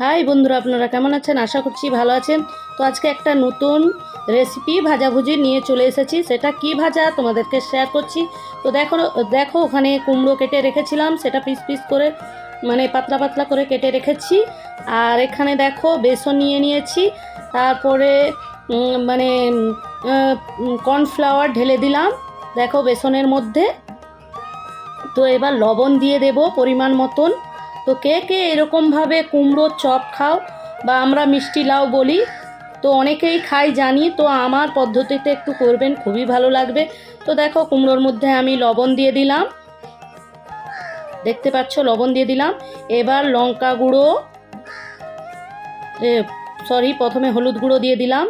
High বন্ধুরা, আপনারা কেমন আছেন? আশা করছি ভালো আছেন। তো আজকে একটা নতুন রেসিপি ভাজাভুজি নিয়ে চলে এসেছি। সেটা কি ভাজা তোমাদেরকে শেয়ার করছি। তো দেখো দেখো, ওখানে কুমড়ো কেটে রেখেছিলাম। সেটা পিস পিস করে মানে পাতলা পাতলা করে কেটে রেখেছি। আর এখানে দেখো, বেসন নিয়ে নিয়েছি। তারপরে মানে কর্নফ্লাওয়ার ঢেলে দিলাম। দেখো, বেসনের মধ্যে। তো এবার লবণ দিয়ে দেব পরিমাণ মতন। তো কে কে এরকমভাবে কুমড়োর চপ খাও বা আমরা মিষ্টি লাউ বলি, তো অনেকেই খাই জানি, তো আমার পদ্ধতিতে একটু করবেন, খুবই ভালো লাগবে। তো দেখো কুমড়োর মধ্যে আমি লবণ দিয়ে দিলাম। দেখতে পাচ্ছ, লবণ দিয়ে দিলাম। এবার লঙ্কা গুঁড়ো সরি প্রথমে হলুদ গুঁড়ো দিয়ে দিলাম।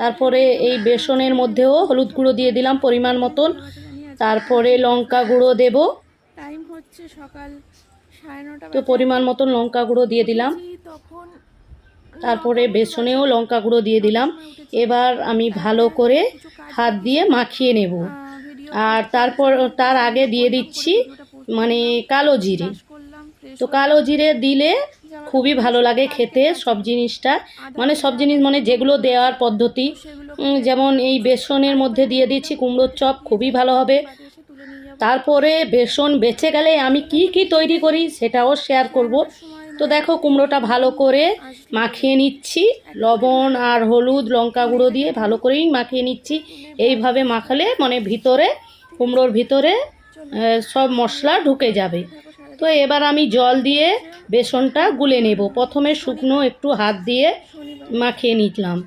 তারপরে এই বেসনের মধ্যেও হলুদ গুঁড়ো দিয়ে দিলাম পরিমাণ মতন। তারপরে লঙ্কা গুঁড়ো দেব। টাইম হচ্ছে সকাল তো পরিমাণ মতন লঙ্কা গুঁড়ো দিয়ে দিলাম। তারপরে বেসনেও লঙ্কা গুঁড়ো দিয়ে দিলাম। এবার আমি ভালো করে হাত দিয়ে মাখিয়ে নেব। আর তারপর তার আগে দিয়ে দিচ্ছি মানে কালো জিরে। তো কালো জিরে দিলে খুবই ভালো লাগে খেতে সব জিনিসটা। মানে সব জিনিস মানে যেগুলো দেওয়ার পদ্ধতি। যেমন এই বেসনের মধ্যে দিয়ে দিচ্ছি কুমড়োর চপ খুবই ভালো হবে। তারপরে বেসন বেঁচে গেলে আমি কি কি তৈরি করি সেটাও শেয়ার করব। তো দেখো কুমড়োটা ভালো করে মাখিয়ে নিচ্ছি। লবণ আর হলুদ, লঙ্কা গুঁড়ো দিয়ে ভালো করেই মাখিয়ে নিচ্ছি। এইভাবে মাখালে মানে ভিতরে, কুমড়োর ভিতরে সব মশলা ঢুকে যাবে। তো এবার আমি জল দিয়ে বেসনটা গুলে নেব। প্রথমে শুকনো একটু হাত দিয়ে মাখিয়ে নিলাম।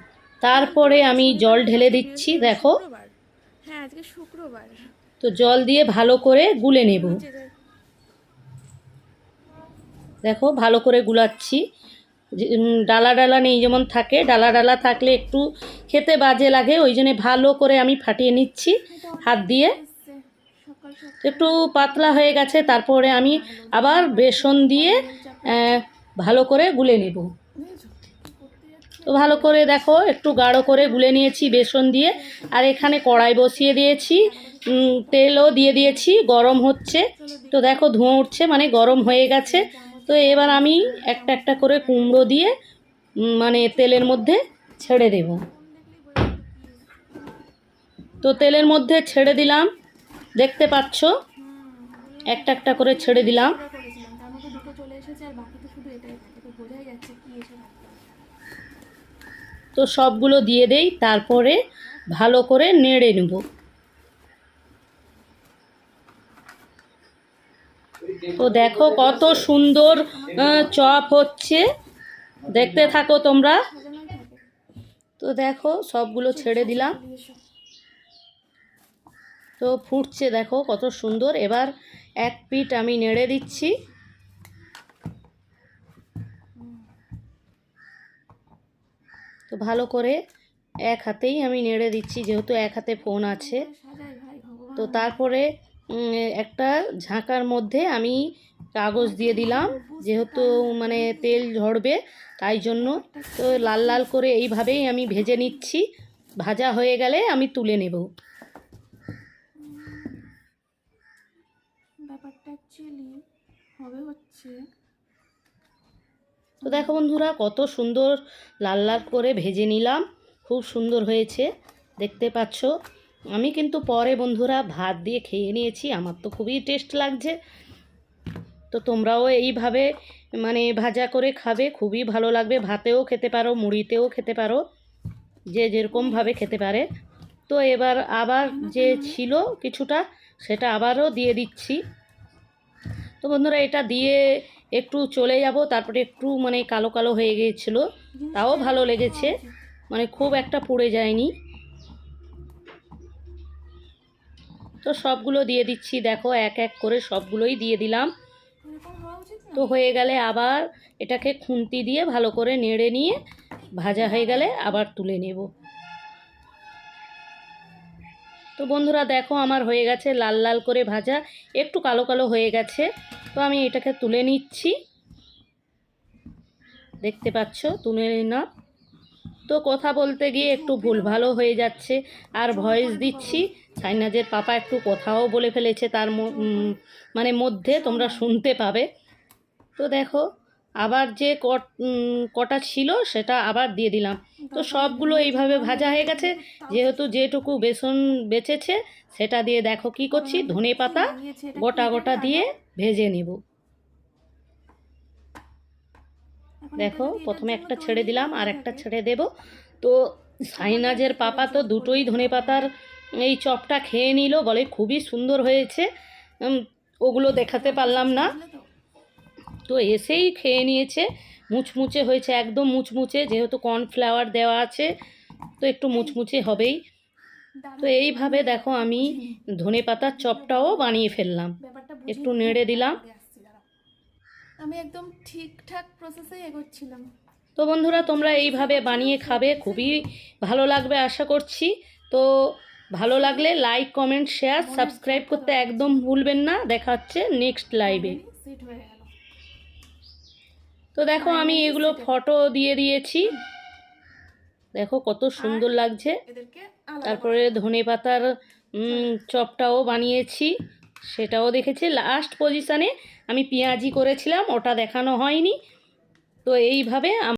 তারপরে আমি জল ঢেলে দিচ্ছি, দেখো। হ্যাঁ আজকে শুক্রবার। তো জল দিয়ে ভালো করে গুলে নেব। দেখো, ভালো করে গুলাচ্ছি। ডালা ডালা নেই যেমন থাকে, ডালা ডালা থাকলে একটু খেতে বাজে লাগে, ওই জন্যে ভালো করে আমি ফাটিয়ে নিচ্ছি হাত দিয়ে। একটু পাতলা হয়ে গেছে, তারপরে আমি আবার বেসন দিয়ে ভালো করে গুলে নেব। তো ভালো করে দেখো, একটু গাঢ় করে গুলে নিয়েছি বেসন দিয়ে। আর এখানে কড়াই বসিয়ে দিয়েছি তেলও দিয়ে দিয়েছি, গরম হচ্ছে। তো দেখো ধোঁয়া উঠছে মানে গরম হয়ে গেছে। তো এবার আমি একটা একটা করে কুমড়ো দিয়ে মানে তেলের মধ্যে ছেড়ে দেব। তো তেলের মধ্যে ছেড়ে দিলাম, দেখতে পাচ্ছ? একটা একটা করে ছেড়ে দিলাম। তো সবগুলো দিয়ে দেই, তারপরে ভালো করে নেড়ে নেব। তো দেখো কত সুন্দর চপ হচ্ছে। দেখতে থাকো তোমরা। তো দেখো সবগুলো ছেড়ে দিলাম। তো ফুটছে দেখো কত সুন্দর। এবার এক পিঠ আমি নেড়ে দিচ্ছি। তো ভালো করে এক হাতেই আমি নেড়ে দিচ্ছি, যেহেতু এক হাতে ফোন আছে। তো তারপরে একটা ঝাঁকার মধ্যে আমি কাগজ দিয়ে দিলাম, যেহেতু মানে তেল ঝরবে, তাই জন্য তো লাল লাল করে এইভাবেই আমি ভেজে নিচ্ছি। ভাজা হয়ে গেলে আমি তুলে নেব। ব্যাপারটা হবে হচ্ছে তো দেখো বন্ধুরা, কত সুন্দর লাল লাল করে ভেজে নিলাম। খুব সুন্দর হয়েছে, দেখতে পাচ্ছ। আমি কিন্তু পরে বন্ধুরা ভাত দিয়ে খেয়ে নিয়েছি, আমার তো খুবই টেস্ট লাগছে। তো তোমরাও এইভাবে মানে ভাজা করে খাবে, খুবই ভালো লাগবে। ভাতেও খেতে পারো, মুড়িতেও খেতে পারো, যে যেরকমভাবে খেতে পারে। তো এবার আবার যে ছিল কিছুটা, সেটা আবারও দিয়ে দিচ্ছি। তো বন্ধুরা এটা দিয়ে একটু চলে যাব। তারপরে একটু মানে কালো কালো হয়ে গিয়েছিল। তাও ভালো লেগেছে। মানে খুব একটা পুড়ে যায়নি। তো সবগুলো দিয়ে দিচ্ছি। দেখো, এক এক করে সবগুলোই দিয়ে দিলাম। তো হয়ে গেলে আবার এটাকে খুন্তি দিয়ে ভালো করে নেড়ে নিয়ে ভাজা হয়ে গেলে আবার তুলে নেব। তো বন্ধুরা দেখো আমার হয়ে গেছে লাল লাল করে ভাজা, একটু কালো কালো হয়ে গেছে। তো আমি এটাকে তুলে নিচ্ছি। দেখতে পাচ্ছ, তুলে নিলাম। তো কথা বলতে গিয়ে একটু ভুল ভালো হয়ে যাচ্ছে, আর ভয়েস দিচ্ছি। সাইনাজের পাপা একটু কথাও বলে ফেলেছে তার মানে মধ্যে তোমরা শুনতে পাবে। তো দেখো আবার যে কট- কটা ছিল সেটা আবার দিয়ে দিলাম। তো সবগুলো এইভাবে ভাজা হয়ে গেছে। যেহেতু যেটুকু বেসন বেঁচেছে সেটা দিয়ে দেখো কি করছি। ধনে পাতা গোটা গোটা দিয়ে ভেজে নেব। দেখো প্রথমে একটা ছেড়ে দিলাম আর একটা ছেড়ে দেব। তো সাইনাজের পাপা তো দুটোই ধনে পাতার এই চপটা খেয়ে নিল বলে খুবই সুন্দর হয়েছে। ওগুলো দেখাতে পারলাম না। তো এসেই খেয়ে নিয়েছে। মুচমুচে হয়েছে একদম মুচমুচে যেহেতু কর্নফ্লাওয়ার দেওয়া আছে তো একটু মুচমুচে হবেই। তো এইভাবে দেখো আমি ধনে পাতার চপটাও বানিয়ে ফেললাম। একটু নেড়ে দিলাম। আমি একদম ঠিকঠাক প্রসেসে এগোচ্ছিলাম। তো বন্ধুরা তোমরা এইভাবে বানিয়ে খাবে খুবই ভালো লাগবে আশা করছি। তো ভালো লাগলে লাইক কমেন্ট শেয়ার সাবস্ক্রাইব করতে একদম ভুলবেন না। দেখা হচ্ছে নেক্সট লাইভে তো দেখো আমি এগুলো ফটো দিয়ে দিয়েছি। দেখো কত সুন্দর লাগছে। তারপরে ধনে পাতার চপটাও বানিয়েছি। সেটাও দেখেছি। লাস্ট পজিশানে আমি পেঁয়াজি করেছিলাম ওটা দেখানো হয়নি। তো এইভাবে